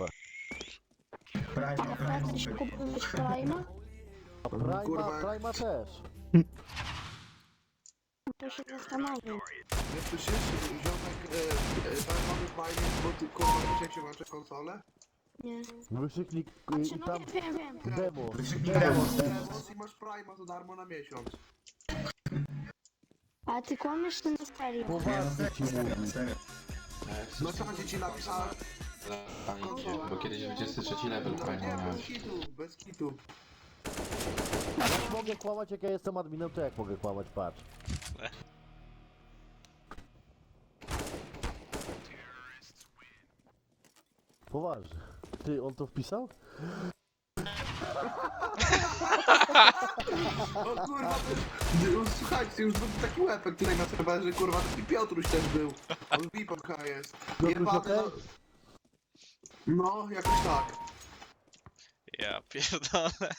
Super. Prime, Ja? A Prima, Kurwa. Prima też. To się zastanawiam. Nie słyszysz, ziomek, e, e, darmowy fajnie, bo ty kurwa wiesz jak się konsolę? Nie. Wykrzyknik y, Znaczy, i no tam wiem, wiem, wiem. demo. Wykrzyknik Demo. demo. Teraz i masz Prima za darmo na miesiąc. Ale ty kłamiesz to na serio. Poważnie ci mówię. No co będzie ci? Pamięcie, bo kiedyś 23 level No fajnie nie, bez miałeś. kitu, bez kitu. Jak mogę kłamać, jak ja jestem adminem, to jak mogę kłamać, patrz. Poważnie. Ty, on to wpisał? O kurwa, to już, słuchajcie, już był taki łepek tutaj na serwerze, kurwa, taki Piotruś też był. On VIPka jest. Piotruś Jebany, okej? No. Jakoś tak. Ja pierdolę.